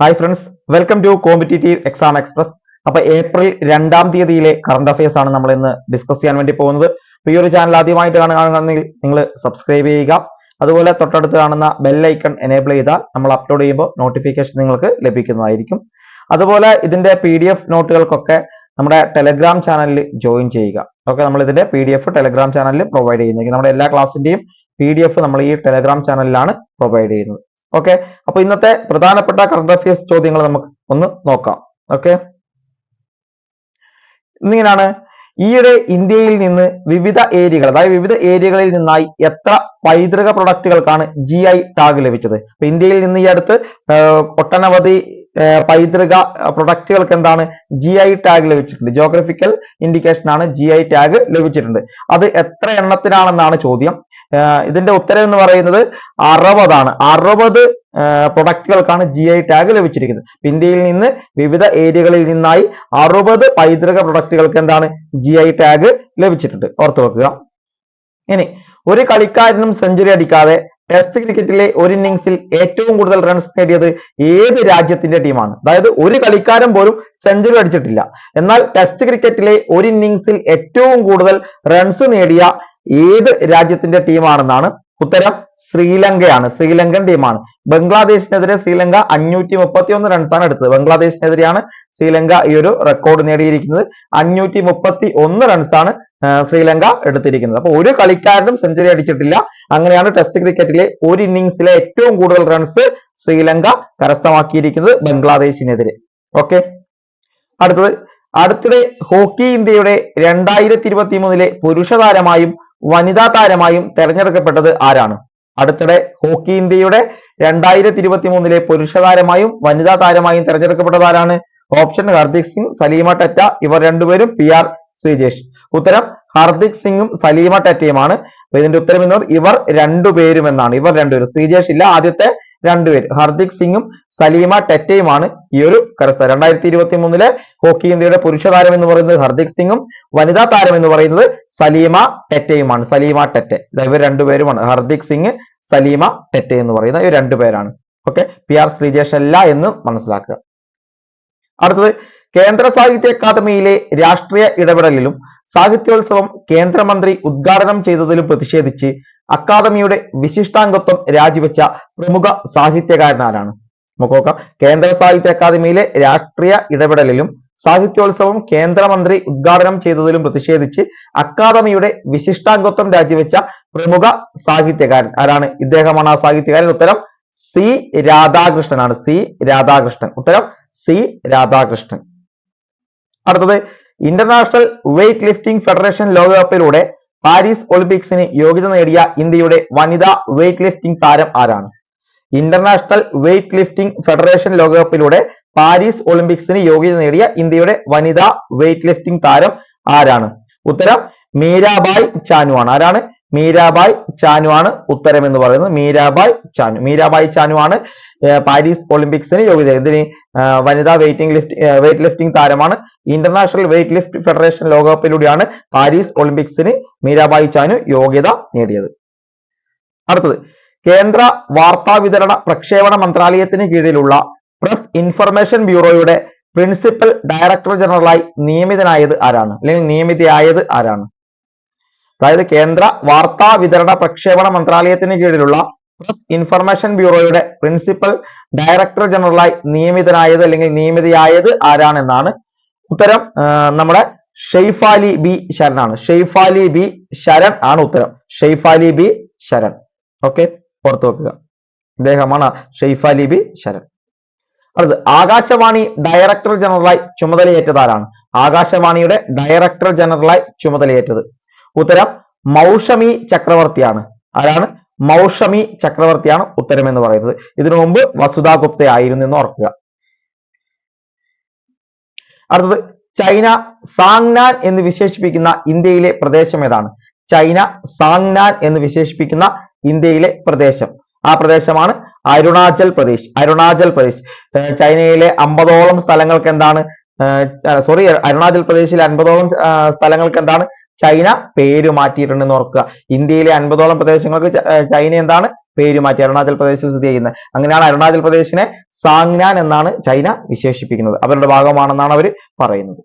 Hi friends welcome to competitive exam express അപ്പൊ April രണ്ടാം തീയതിയിലെ കറണ്ട് അഫയേഴ്സ് ആണ് നമ്മൾ ഇന്ന് ഡിസ്കസ് ചെയ്യാൻ വേണ്ടി പോകുന്നത്. ഈ ഒരു ചാനൽ ആദ്യമായിട്ട് കാണുകയാണെങ്കിൽ നിങ്ങൾ സബ്സ്ക്രൈബ് ചെയ്യുക. അതുപോലെ തൊട്ടടുത്ത് കാണുന്ന ബെല്ലൈക്കൺ എനേബിൾ ചെയ്താൽ നമ്മൾ അപ്ലോഡ് ചെയ്യുമ്പോൾ നോട്ടിഫിക്കേഷൻ നിങ്ങൾക്ക് ലഭിക്കുന്നതായിരിക്കും. അതുപോലെ ഇതിന്റെ പി ഡി എഫ് നോട്ടുകൾക്കൊക്കെ നമ്മുടെ ടെലഗ്രാം ചാനലിൽ ജോയിൻ ചെയ്യുക. ഓക്കെ നമ്മൾ ഇതിന്റെ പി ഡി എഫ് ടെലഗ്രാം ചാനലിൽ പ്രൊവൈഡ് ചെയ്യുന്നത് നമ്മുടെ എല്ലാ ക്ലാസ്സിന്റെയും പി ഡി എഫ് നമ്മൾ ഈ ടെലഗ്രാം ചാനലിലാണ് പ്രൊവൈഡ് ചെയ്യുന്നത്. ഓക്കെ അപ്പൊ ഇന്നത്തെ പ്രധാനപ്പെട്ട കറണ്ട് അഫയേഴ്സ് ചോദ്യങ്ങൾ നമുക്ക് ഒന്ന് നോക്കാം. ഓക്കെ ഇന്നിങ്ങനെയാണ് ഈയിടെ ഇന്ത്യയിൽ നിന്ന് വിവിധ ഏരിയകൾ അതായത് വിവിധ ഏരിയകളിൽ നിന്നായി എത്ര പൈതൃക പ്രൊഡക്റ്റുകൾക്കാണ് ജി ഐ ടാഗ് ലഭിച്ചത്? അപ്പൊ ഇന്ത്യയിൽ നിന്ന് ഈ അടുത്ത് ഒട്ടനവധി പൈതൃക പ്രൊഡക്റ്റുകൾക്ക് എന്താണ് ജി ഐ ടാഗ് ലഭിച്ചിട്ടുണ്ട്. ജോഗ്രഫിക്കൽ ഇൻഡിക്കേഷൻ ആണ് ജി ഐ ടാഗ് ലഭിച്ചിട്ടുണ്ട്. അത് എത്ര എണ്ണത്തിനാണെന്നാണ് ചോദ്യം. ഇതിന്റെ ഉത്തരം എന്ന് പറയുന്നത് അറുപതാണ്. അറുപത് പ്രൊഡക്റ്റുകൾക്കാണ് ജി ഐ ടാഗ് ലഭിച്ചിരിക്കുന്നത്. ഇന്ത്യയിൽ നിന്ന് വിവിധ ഏരിയകളിൽ നിന്നായി അറുപത് പൈതൃക പ്രൊഡക്റ്റുകൾക്ക് എന്താണ് ജി ഐ ടാഗ് ലഭിച്ചിട്ടുണ്ട്. ഓർത്തു വെക്കുക. ഇനി ഒരു കളിക്കാരനും സെഞ്ചുറി അടിക്കാതെ ടെസ്റ്റ് ക്രിക്കറ്റിലെ ഒരു ഇന്നിംഗ്സിൽ ഏറ്റവും കൂടുതൽ റൺസ് നേടിയത് ഏത് രാജ്യത്തിന്റെ ടീമാണ് അതായത് ഒരു കളിക്കാരൻ പോലും സെഞ്ചുറി അടിച്ചിട്ടില്ല. എന്നാൽ ടെസ്റ്റ് ക്രിക്കറ്റിലെ ഒരു ഇന്നിംഗ്സിൽ ഏറ്റവും കൂടുതൽ റൺസ് നേടിയ ഏത് രാജ്യത്തിന്റെ ടീമാണെന്നാണ് ഉത്തരം ശ്രീലങ്കയാണ്. ശ്രീലങ്കൻ ടീമാണ് ബംഗ്ലാദേശിനെതിരെ ശ്രീലങ്ക അഞ്ഞൂറ്റി മുപ്പത്തി ഒന്ന് റൺസാണ് എടുത്തത്. ബംഗ്ലാദേശിനെതിരെയാണ് ശ്രീലങ്ക ഈ ഒരു റെക്കോർഡ് നേടിയിരിക്കുന്നത്. അഞ്ഞൂറ്റി മുപ്പത്തി ഒന്ന് റൺസാണ് ശ്രീലങ്ക എടുത്തിരിക്കുന്നത്. അപ്പൊ ഒരു കളിക്കാരനും സെഞ്ചുറി അടിച്ചിട്ടില്ല. അങ്ങനെയാണ് ടെസ്റ്റ് ക്രിക്കറ്റിലെ ഒരു ഇന്നിംഗ്സിലെ ഏറ്റവും കൂടുതൽ റൺസ് ശ്രീലങ്ക കരസ്ഥമാക്കിയിരിക്കുന്നത് ബംഗ്ലാദേശിനെതിരെ. ഓക്കെ അടുത്തത്. അടുത്തിടെ ഹോക്കി ഇന്ത്യയുടെ രണ്ടായിരത്തി ഇരുപത്തി മൂന്നിലെ പുരുഷ താരമായും വനിതാ താരമായും തെരഞ്ഞെടുക്കപ്പെട്ടത് ആരാണ്? അടുത്തിടെ ഹോക്കി ഇന്ത്യയുടെ രണ്ടായിരത്തി ഇരുപത്തി മൂന്നിലെ പുരുഷ താരമായും വനിതാ താരമായും തെരഞ്ഞെടുക്കപ്പെട്ടത് ആരാണ്? ഓപ്ഷൻ ഹർദിക് സിംഗ് സലീമ ടെറ്റ ഇവർ രണ്ടുപേരും പി ആർ ശ്രീജേഷ്. ഉത്തരം ഹർദിക് സിംഗും സലീമ ടെറ്റയുമാണ്. ഇതിന്റെ ഉത്തരം എന്ന് ഇവർ രണ്ടുപേരും എന്നാണ് ഇവർ രണ്ടുപേരും. ശ്രീജേഷ് ഇല്ല ആദ്യത്തെ രണ്ടുപേര്. ഹർദിക് സിംഗും സലീമ ടെറ്റയുമാണ് ഈ ഒരു കരസ്ഥ രണ്ടായിരത്തി ഇരുപത്തി മൂന്നിലെ ഹോക്കി ഇന്ത്യയുടെ പുരുഷ താരം എന്ന് പറയുന്നത് ഹർദിക് സിംഗും വനിതാ താരം എന്ന് പറയുന്നത് സലീമ ടെറ്റയുമാണ് സലീമ ടെറ്റെ. ഇവർ രണ്ടുപേരുമാണ് ഹർദിക് സിംഗ് സലീമ ടെറ്റെ എന്ന് പറയുന്ന ഇവർ രണ്ടുപേരാണ് ഓക്കെ? പി ആർ ശ്രീജേഷ് അല്ല എന്ന് മനസ്സിലാക്കുക. അടുത്തത് കേന്ദ്ര സാഹിത്യ അക്കാദമിയിലെ രാഷ്ട്രീയ ഇടപെടലിലും സാഹിത്യോത്സവം കേന്ദ്രമന്ത്രി ഉദ്ഘാടനം ചെയ്തതിലും പ്രതിഷേധിച്ച് അക്കാദമിയുടെ വിശിഷ്ടാംഗത്വം രാജിവെച്ച പ്രമുഖ സാഹിത്യകാരനാരാണ് നമുക്ക് നോക്കാം. കേന്ദ്ര സാഹിത്യ അക്കാദമിയിലെ രാഷ്ട്രീയ ഇടപെടലിലും സാഹിത്യോത്സവം കേന്ദ്രമന്ത്രി ഉദ്ഘാടനം ചെയ്തതിലും പ്രതിഷേധിച്ച് അക്കാദമിയുടെ വിശിഷ്ടാംഗത്വം രാജിവെച്ച പ്രമുഖ സാഹിത്യകാരൻ ആരാണ്? ഇദ്ദേഹമാണ് ആ സാഹിത്യകാരൻ. ഉത്തരം സി രാധാകൃഷ്ണനാണ്. സി രാധാകൃഷ്ണൻ. ഉത്തരം സി രാധാകൃഷ്ണൻ. അടുത്തത് ഇന്റർനാഷണൽ വെയ്റ്റ് ലിഫ്റ്റിംഗ് ഫെഡറേഷൻ ലോകകപ്പിലൂടെ പാരീസ് ഒളിമ്പിക്സിന് യോഗ്യത നേടിയ ഇന്ത്യയുടെ വനിതാ വെയ്റ്റ് ലിഫ്റ്റിംഗ് താരം ആരാണ്? ഇന്റർനാഷണൽ വെയ്റ്റ് ലിഫ്റ്റിംഗ് ഫെഡറേഷൻ ലോകകപ്പിലൂടെ പാരീസ് ഒളിമ്പിക്സിന് യോഗ്യത നേടിയ ഇന്ത്യയുടെ വനിതാ വെയിറ്റ് ലിഫ്റ്റിംഗ് താരം ആരാണ്? ഉത്തരം മീരാബായ് ചാനു ആണ്. ആരാണ്? മീരാബായ് ചാനു ആണ് ഉത്തരം എന്ന് പറയുന്നത്. മീരാബായ് ചാനു. മീരാബായ് ചാനു ആണ് പാരീസ് ഒളിമ്പിക്സിന് യോഗ്യത ഇതിന് വനിതാ വെയിറ്റിംഗ് ലിഫ്റ്റ് വെയിറ്റ് ലിഫ്റ്റിംഗ് താരമാണ് ഇന്റർനാഷണൽ വെയിറ്റ് ലിഫ്റ്റ് ഫെഡറേഷൻ ലോകകപ്പിലൂടെയാണ് പാരീസ് ഒളിമ്പിക്സിന് മീരാബായ് ചാനു യോഗ്യത നേടിയത്. അടുത്തത് കേന്ദ്ര വാർത്താ വിതരണ പ്രക്ഷേപണ മന്ത്രാലയത്തിന് കീഴിലുള്ള പ്രസ് ഇൻഫർമേഷൻ ബ്യൂറോയുടെ പ്രിൻസിപ്പൽ ഡയറക്ടർ ജനറലായി നിയമിതനായത് ആരാണ്? അല്ലെങ്കിൽ നിയമിതയായത് ആരാണ്? അതായത് കേന്ദ്ര വാർത്താ വിതരണ പ്രക്ഷേപണ മന്ത്രാലയത്തിന് കീഴിലുള്ള പ്രസ് ഇൻഫർമേഷൻ ബ്യൂറോയുടെ പ്രിൻസിപ്പൽ ഡയറക്ടർ ജനറലായി നിയമിതനായത് അല്ലെങ്കിൽ നിയമിതയായത് ആരാണെന്നാണ് ഉത്തരം? നമ്മുടെ ഷെയ്ഫാലി ബി ശരൺ ഷെയ്ഫാലി ബി ശരൺ ആണ് ഉത്തരം. ഷെയ്ഫാലി ബി ശരൺ ഓക്കെ ഓർത്തു വെക്കുക. ഇദ്ദേഹമാണ് ഷെയ്ഫാലി ബി ശരൺ അടുത്ത് ആകാശവാണി ഡയറക്ടർ ജനറലായി ചുമതലയേറ്റതാരാണ്? ആകാശവാണിയുടെ ഡയറക്ടർ ജനറലായി ചുമതലയേറ്റത്. ഉത്തരം മൗഷമി ചക്രവർത്തിയാണ്. ആരാണ്? മൗഷമി ചക്രവർത്തിയാണ് ഉത്തരം എന്ന് പറയുന്നത്. ഇതിനു മുമ്പ് വസുധാ ഗുപ്ത ആയിരുന്നു എന്ന് ഓർക്കുക. അടുത്തത് ചൈന സാങ്നാൻ എന്ന് വിശേഷിപ്പിക്കുന്ന ഇന്ത്യയിലെ പ്രദേശം ഏതാണ്? ചൈന സാങ്നാൻ എന്ന് വിശേഷിപ്പിക്കുന്ന ഇന്ത്യയിലെ പ്രദേശം. ആ പ്രദേശമാണ് അരുണാചൽ പ്രദേശ് അരുണാചൽ പ്രദേശ്. ചൈനയിലെ അമ്പതോളം സ്ഥലങ്ങൾക്ക് എന്താണ്? സോറി അരുണാചൽ പ്രദേശിലെ അൻപതോളം സ്ഥലങ്ങൾക്ക് എന്താണ്? ചൈന പേര് മാറ്റിയിട്ടുണ്ടെന്ന് ഓർക്കുക. ഇന്ത്യയിലെ അൻപതോളം പ്രദേശങ്ങൾക്ക് ചൈന എന്താണ്? പേര് മാറ്റി. അരുണാചൽ പ്രദേശിൽ സ്ഥിതി ചെയ്യുന്നത് അങ്ങനെയാണ് അരുണാചൽ പ്രദേശിനെ സാങ്നാൻ എന്നാണ് ചൈന വിശേഷിപ്പിക്കുന്നത്. അവരുടെ ഭാഗമാണെന്നാണ് അവർ പറയുന്നത്.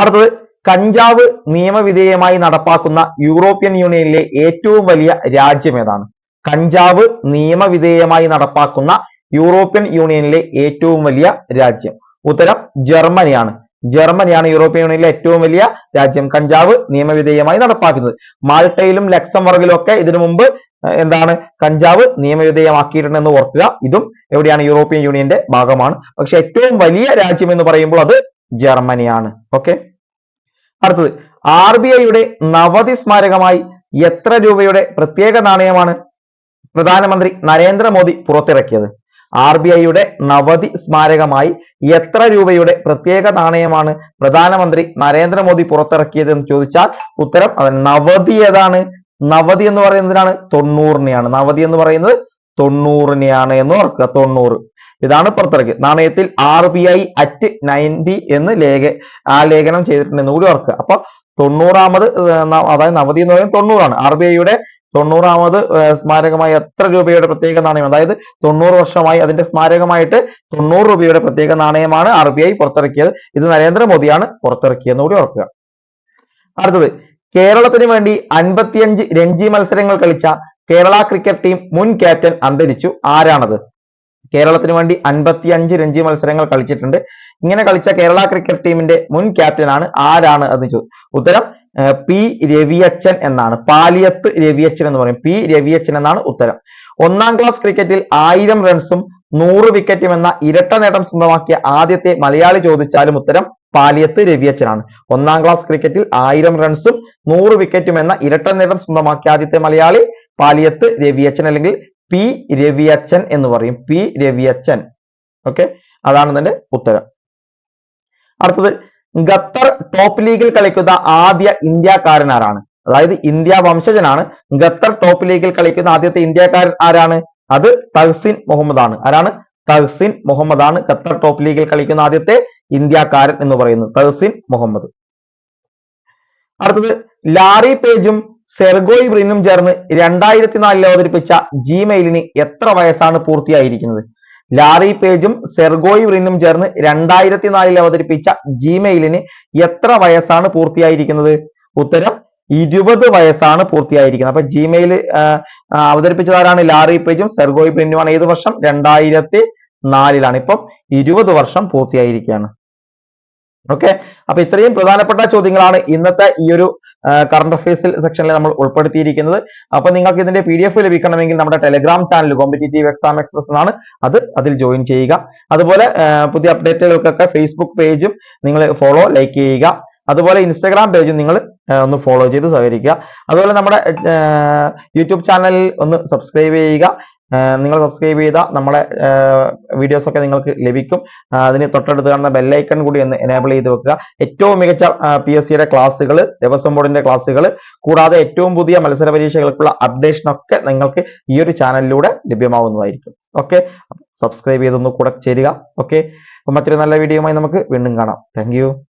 അടുത്തത് കഞ്ചാവ് നിയമവിധേയമായി നടപ്പാക്കുന്ന യൂറോപ്യൻ യൂണിയനിലെ ഏറ്റവും വലിയ രാജ്യം ഏതാണ്? കഞ്ചാവ് നിയമവിധേയമായി നടപ്പാക്കുന്ന യൂറോപ്യൻ യൂണിയനിലെ ഏറ്റവും വലിയ രാജ്യം. ഉത്തരം ജർമ്മനിയാണ്. ജർമ്മനിയാണ് യൂറോപ്യൻ യൂണിയനിലെ ഏറ്റവും വലിയ രാജ്യം. കഞ്ചാവ് നിയമവിധേയമായി നടപ്പാക്കുന്നത്. മാൾട്ടയിലും ലക്സംബർഗിലും ഒക്കെ ഇതിനു മുമ്പ് എന്താണ് കഞ്ചാവ് നിയമവിധേയമാക്കിയിട്ടുണ്ടെന്ന് ഓർക്കുക. ഇതും എവിടെയാണ് യൂറോപ്യൻ യൂണിയന്റെ ഭാഗമാണ്. പക്ഷെ ഏറ്റവും വലിയ രാജ്യം എന്ന് പറയുമ്പോൾ അത് ജർമ്മനിയാണ്. ഓക്കെ? അടുത്തത്. ആർ ബി ഐയുടെ നവതി സ്മാരകമായി എത്ര രൂപയുടെ പ്രത്യേക നാണയമാണ്? പ്രധാനമന്ത്രി നരേന്ദ്രമോദി പുറത്തിറക്കിയത്. ആർ ബി ഐയുടെ നവതി സ്മാരകമായി എത്ര രൂപയുടെ പ്രത്യേക നാണയമാണ് പ്രധാനമന്ത്രി നരേന്ദ്രമോദി പുറത്തിറക്കിയത് എന്ന് ചോദിച്ചാൽ ഉത്തരം നവതി ഏതാണ്? നവതി എന്ന് പറയുന്നതിനാണ് തൊണ്ണൂറിനെയാണ്. നവതി എന്ന് പറയുന്നത് തൊണ്ണൂറിനെയാണ് എന്ന് ഓർക്കുക. തൊണ്ണൂറ്. ഇതാണ് പുറത്തിറക്കിയത് നാണയത്തിൽ R B I at ninety എന്ന് ലേഖ ആ ലേഖനം ചെയ്തിട്ടുണ്ടെന്ന് കൂടി ഓർക്കുക. അപ്പൊ തൊണ്ണൂറാമത് അതായത് നവതി എന്ന് പറയുന്നത് തൊണ്ണൂറാണ്. ആർ ബി ഐയുടെ തൊണ്ണൂറാമത് സ്മാരകമായി എത്ര രൂപയുടെ പ്രത്യേക നാണയം? അതായത് തൊണ്ണൂറ് വർഷമായി അതിന്റെ സ്മാരകമായിട്ട് തൊണ്ണൂറ് രൂപയുടെ പ്രത്യേക നാണയമാണ് ആർ ബി ഐ പുറത്തിറക്കിയത്. ഇത് നരേന്ദ്രമോദിയാണ് പുറത്തിറക്കിയെന്ന് കൂടി ഓർക്കുക അടുത്തത് കേരളത്തിന് വേണ്ടി അൻപത്തിയഞ്ച് രഞ്ജി മത്സരങ്ങൾ കളിച്ച കേരള ക്രിക്കറ്റ് ടീം മുൻ ക്യാപ്റ്റൻ അന്തരിച്ചു. ആരാണത്? കേരളത്തിന് വേണ്ടി അൻപത്തിയഞ്ച് രഞ്ജി മത്സരങ്ങൾ കളിച്ചിട്ടുണ്ട്. ഇങ്ങനെ കളിച്ച കേരള ക്രിക്കറ്റ് ടീമിന്റെ മുൻ ക്യാപ്റ്റൻ ആണ് ആരാണ് എന്ന് ചോ ഉത്തരം പി രവിയച്ചൻ എന്നാണ്. പാലിയത്ത് രവിയച്ചൻ എന്ന് പറയും. പി രവിയച്ചൻ എന്നാണ് ഉത്തരം. ഒന്നാം ക്ലാസ് ക്രിക്കറ്റിൽ ആയിരം റൺസും നൂറ് വിക്കറ്റും എന്ന ഇരട്ട നേട്ടം സ്വന്തമാക്കിയ ആദ്യത്തെ മലയാളി ചോദിച്ചാലും ഉത്തരം പാലിയത്ത് രവിയച്ചനാണ് ഒന്നാം ക്ലാസ് ക്രിക്കറ്റിൽ ആയിരം റൺസും നൂറ് വിക്കറ്റും എന്ന ഇരട്ട നേട്ടം സ്വന്തമാക്കിയ ആദ്യത്തെ മലയാളി പാലിയത്ത് രവിയച്ചൻ അല്ലെങ്കിൽ പി രവിയച്ചൻ എന്ന് പറയും. പി രവിയച്ചൻ. ഓക്കെ? അതാണ് ഇതിന്റെ ഉത്തരം. അടുത്തത് ഖത്തർ ടോപ്പ് ലീഗിൽ കളിക്കുന്ന ആദ്യ ഇന്ത്യക്കാരൻ ആരാണ് അതായത് ഇന്ത്യ വംശജനാണ്. ഖത്തർ ടോപ്പ് ലീഗിൽ കളിക്കുന്ന ആദ്യത്തെ ഇന്ത്യക്കാരൻ ആരാണ്? അത് തഹ്സിൻ മുഹമ്മദ് ആണ് ആരാണ്? തഹ്സിൻ മുഹമ്മദ് ആണ് ഖത്തർ ടോപ്പ് ലീഗിൽ കളിക്കുന്ന ആദ്യത്തെ ഇന്ത്യക്കാരൻ എന്ന് പറയുന്നത് തഹ്സിൻ മുഹമ്മദ്. അടുത്തത് ലാറി പേജും സെർഗോയ് ബ്രിനും ചേർന്ന് രണ്ടായിരത്തി നാലിൽ അവതരിപ്പിച്ച ജിമെയിലിന് എത്ര വയസ്സാണ് പൂർത്തിയായിരിക്കുന്നത്? ലാറി പേജും സെർഗോയ് വ്രിനും ചേർന്ന് രണ്ടായിരത്തി നാലിൽ അവതരിപ്പിച്ച ജിമെയിലിന് എത്ര വയസ്സാണ് പൂർത്തിയായിരിക്കുന്നത്? ഉത്തരം ഇരുപത് വയസ്സാണ് പൂർത്തിയായിരിക്കുന്നത്. അപ്പൊ ജിമെയിൽ അവതരിപ്പിച്ചത് ആരാണ് ലാറി പേജും സെർഗോയ് ബ്രിനുമാണ് ഏത് വർഷം? രണ്ടായിരത്തി നാലിലാണ് ഇപ്പം ഇരുപത് വർഷം പൂർത്തിയായിരിക്കുകയാണ്. ഓക്കെ? അപ്പൊ ഇത്രയും പ്രധാനപ്പെട്ട ചോദ്യങ്ങളാണ് ഇന്നത്തെ ഈ ഒരു കറണ്ട് അഫയേഴ്സിൽ സെക്ഷനിൽ നമ്മൾ ഉൾപ്പെടുത്തിയിരിക്കുന്നത്. അപ്പൊ നിങ്ങൾക്ക് ഇതിന്റെ പി ഡി എഫ് ലഭിക്കണമെങ്കിൽ നമ്മുടെ Telegram channel competitive exam express എന്നാണ് അത് അതിൽ ജോയിൻ ചെയ്യുക. അതുപോലെ പുതിയ അപ്ഡേറ്റുകൾക്കൊക്കെ ഫേസ്ബുക്ക് പേജും നിങ്ങൾ ഫോളോ ലൈക്ക് ചെയ്യുക. അതുപോലെ ഇൻസ്റ്റാഗ്രാം പേജും നിങ്ങൾ ഒന്ന് ഫോളോ ചെയ്ത് സഹകരിക്കുക. അതുപോലെ നമ്മുടെ യൂട്യൂബ് ചാനലിൽ ഒന്ന് സബ്സ്ക്രൈബ് ചെയ്യുക. നിങ്ങൾ സബ്സ്ക്രൈബ് ചെയ്താൽ നമ്മുടെ വീഡിയോസ് ഒക്കെ നിങ്ങൾക്ക് ലഭിക്കും. അതിന് തൊട്ടടുത്ത് കാണുന്ന ബെല്ലൈക്കൺ കൂടി ഒന്ന് എനേബിൾ ചെയ്ത് വെക്കുക. ഏറ്റവും മികച്ച പി എസ് സിയുടെ ക്ലാസ്സുകൾ ദേവസ്വം ബോർഡിന്റെ ക്ലാസ്സുകൾ കൂടാതെ ഏറ്റവും പുതിയ മത്സര പരീക്ഷകൾക്കുള്ള അപ്ഡേഷൻ ഒക്കെ നിങ്ങൾക്ക് ഈ ഒരു ചാനലിലൂടെ ലഭ്യമാവുന്നതായിരിക്കും. ഓക്കെ സബ്സ്ക്രൈബ് ചെയ്തൊന്ന് കൂടെ ചേരുക. ഓക്കെ അപ്പൊ മറ്റൊരു നല്ല വീഡിയോയുമായി നമുക്ക് വീണ്ടും കാണാം. താങ്ക്